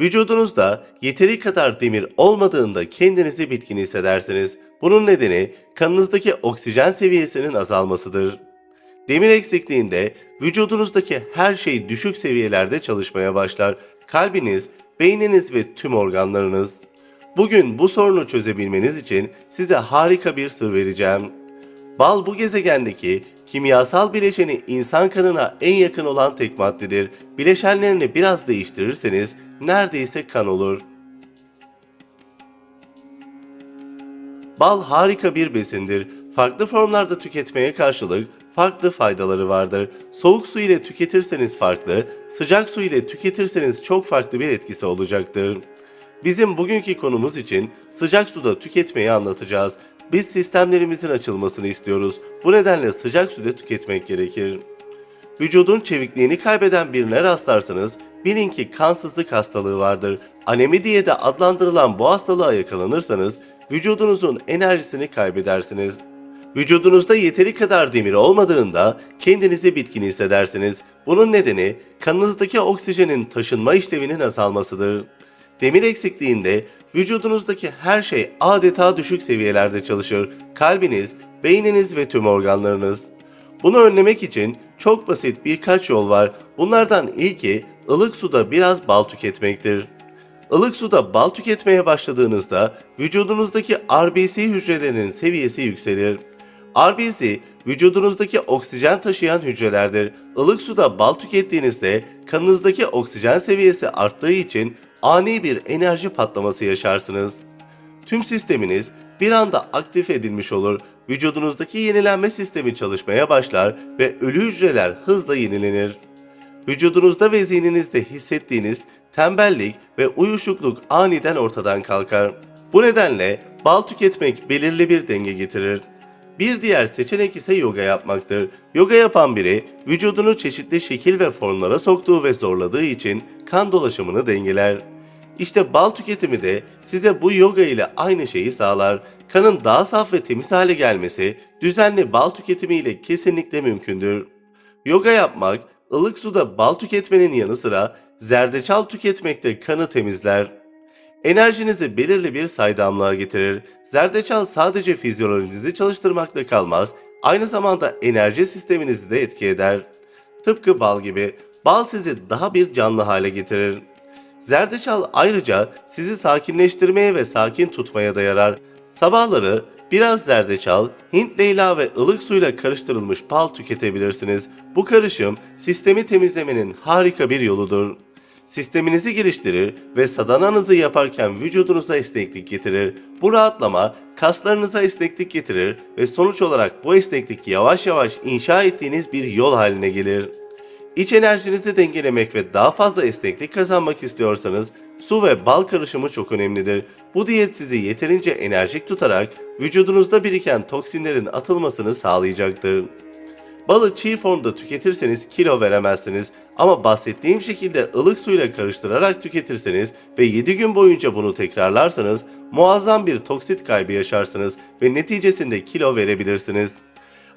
Vücudunuzda yeteri kadar demir olmadığında kendinizi bitkin hissedersiniz. Bunun nedeni kanınızdaki oksijen seviyesinin azalmasıdır. Demir eksikliğinde vücudunuzdaki her şey düşük seviyelerde çalışmaya başlar. Kalbiniz, beyniniz ve tüm organlarınız. Bugün bu sorunu çözebilmeniz için size harika bir sır vereceğim. Bal bu gezegendeki kimyasal bileşeni insan kanına en yakın olan tek maddedir. Bileşenlerini biraz değiştirirseniz neredeyse kan olur. Bal harika bir besindir. Farklı formlarda tüketmeye karşılık farklı faydaları vardır. Soğuk su ile tüketirseniz farklı, sıcak su ile tüketirseniz çok farklı bir etkisi olacaktır. Bizim bugünkü konumuz için sıcak suda tüketmeyi anlatacağız. Biz sistemlerimizin açılmasını istiyoruz. Bu nedenle sıcak suda tüketmek gerekir. Vücudun çevikliğini kaybeden birine rastlarsanız bilin ki kansızlık hastalığı vardır. Anemi diye de adlandırılan bu hastalığa yakalanırsanız vücudunuzun enerjisini kaybedersiniz. Vücudunuzda yeteri kadar demir olmadığında kendinizi bitkin hissedersiniz. Bunun nedeni kanınızdaki oksijenin taşınma işlevinin azalmasıdır. Demir eksikliğinde vücudunuzdaki her şey adeta düşük seviyelerde çalışır. Kalbiniz, beyniniz ve tüm organlarınız. Bunu önlemek için çok basit birkaç yol var. Bunlardan ilki ılık suda biraz bal tüketmektir. Ilık suda bal tüketmeye başladığınızda vücudunuzdaki RBC hücrelerinin seviyesi yükselir. RBC, vücudunuzdaki oksijen taşıyan hücrelerdir. Ilık suda bal tükettiğinizde kanınızdaki oksijen seviyesi arttığı için ani bir enerji patlaması yaşarsınız. Tüm sisteminiz bir anda aktif edilmiş olur. Vücudunuzdaki yenilenme sistemi çalışmaya başlar ve ölü hücreler hızla yenilenir. Vücudunuzda ve zihninizde hissettiğiniz tembellik ve uyuşukluk aniden ortadan kalkar. Bu nedenle bal tüketmek belirli bir denge getirir. Bir diğer seçenek ise yoga yapmaktır. Yoga yapan biri vücudunu çeşitli şekil ve formlara soktuğu ve zorladığı için kan dolaşımını dengeler. İşte bal tüketimi de size bu yoga ile aynı şeyi sağlar. Kanın daha saf ve temiz hale gelmesi düzenli bal tüketimi ile kesinlikle mümkündür. Yoga yapmak, ılık suda bal tüketmenin yanı sıra zerdeçal tüketmek de kanı temizler. Enerjinizi belirli bir saydamlığa getirir. Zerdeçal sadece fizyolojinizi çalıştırmakla kalmaz, aynı zamanda enerji sisteminizi de etki eder. Tıpkı bal gibi, bal sizi daha bir canlı hale getirir. Zerdeçal ayrıca sizi sakinleştirmeye ve sakin tutmaya da yarar. Sabahları biraz zerdeçal, Hint leyla ve ılık suyla karıştırılmış bal tüketebilirsiniz. Bu karışım sistemi temizlemenin harika bir yoludur. Sisteminizi geliştirir ve sadananızı yaparken vücudunuza esneklik getirir. Bu rahatlama kaslarınıza esneklik getirir ve sonuç olarak bu esneklik yavaş yavaş inşa ettiğiniz bir yol haline gelir. İç enerjinizi dengelemek ve daha fazla esneklik kazanmak istiyorsanız su ve bal karışımı çok önemlidir. Bu diyet sizi yeterince enerjik tutarak vücudunuzda biriken toksinlerin atılmasını sağlayacaktır. Balı çiğ formda tüketirseniz kilo veremezsiniz ama bahsettiğim şekilde ılık suyla karıştırarak tüketirseniz ve 7 gün boyunca bunu tekrarlarsanız muazzam bir toksit kaybı yaşarsınız ve neticesinde kilo verebilirsiniz.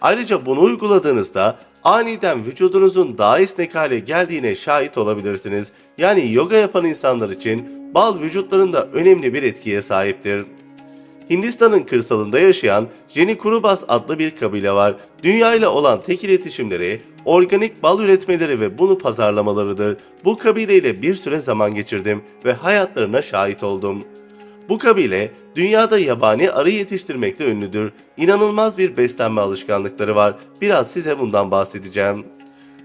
Ayrıca bunu uyguladığınızda aniden vücudunuzun daha esnek hale geldiğine şahit olabilirsiniz. Yani yoga yapan insanlar için bal vücutlarında önemli bir etkiye sahiptir. Hindistan'ın kırsalında yaşayan Jenny Kurubas adlı bir kabile var. Dünya ile olan tek iletişimleri organik bal üretmeleri ve bunu pazarlamalarıdır. Bu kabileyle bir süre zaman geçirdim ve hayatlarına şahit oldum. Bu kabile dünyada yabani arı yetiştirmekte ünlüdür. İnanılmaz bir beslenme alışkanlıkları var. Biraz size bundan bahsedeceğim.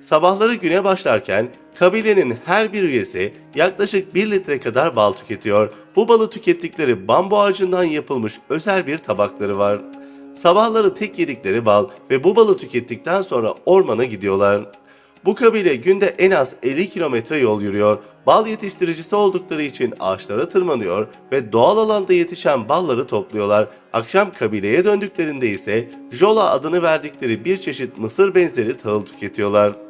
Sabahları güne başlarken kabilenin her bir üyesi yaklaşık 1 litre kadar bal tüketiyor. Bu balı tükettikleri bambu ağacından yapılmış özel bir tabakları var. Sabahları tek yedikleri bal ve bu balı tükettikten sonra ormana gidiyorlar. Bu kabile günde en az 50 kilometre yol yürüyor. Bal yetiştiricisi oldukları için ağaçlara tırmanıyor ve doğal alanda yetişen balları topluyorlar. Akşam kabileye döndüklerinde ise jola adını verdikleri bir çeşit mısır benzeri tahıl tüketiyorlar.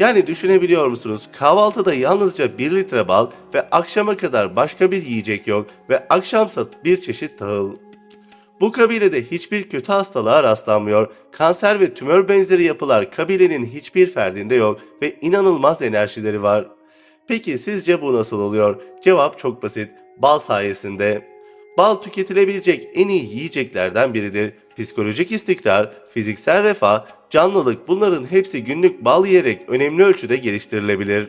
Yani düşünebiliyor musunuz? Kahvaltıda yalnızca 1 litre bal ve akşama kadar başka bir yiyecek yok ve akşamsa bir çeşit tahıl. Bu kabilede hiçbir kötü hastalığa rastlanmıyor. Kanser ve tümör benzeri yapılar kabilenin hiçbir ferdinde yok ve inanılmaz enerjileri var. Peki sizce bu nasıl oluyor? Cevap çok basit. Bal sayesinde. Bal tüketilebilecek en iyi yiyeceklerden biridir. Psikolojik istikrar, fiziksel refah, canlılık bunların hepsi günlük bal yiyerek önemli ölçüde geliştirilebilir.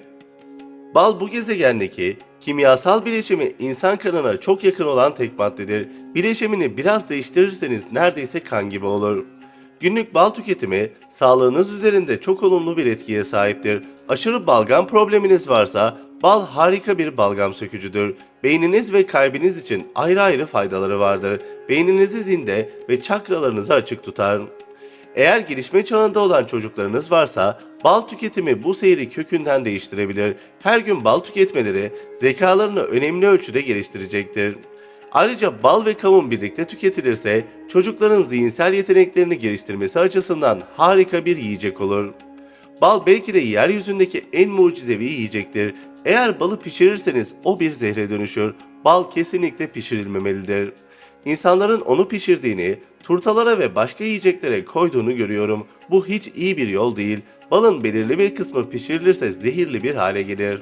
Bal bu gezegendeki kimyasal bileşimi insan kanına çok yakın olan tek maddedir. Bileşimini biraz değiştirirseniz neredeyse kan gibi olur. Günlük bal tüketimi sağlığınız üzerinde çok olumlu bir etkiye sahiptir. Aşırı balgam probleminiz varsa bal harika bir balgam sökücüdür. Beyniniz ve kalbiniz için ayrı ayrı faydaları vardır. Beyninizi zinde ve çakralarınızı açık tutar. Eğer gelişme çağında olan çocuklarınız varsa bal tüketimi bu seyri kökünden değiştirebilir. Her gün bal tüketmeleri zekalarını önemli ölçüde geliştirecektir. Ayrıca bal ve kavun birlikte tüketilirse çocukların zihinsel yeteneklerini geliştirmesi açısından harika bir yiyecek olur. Bal belki de yeryüzündeki en mucizevi yiyecektir. Eğer balı pişirirseniz o bir zehre dönüşür. Bal kesinlikle pişirilmemelidir. İnsanların onu pişirdiğini, turtalara ve başka yiyeceklere koyduğunu görüyorum. Bu hiç iyi bir yol değil. Balın belirli bir kısmı pişirilirse zehirli bir hale gelir.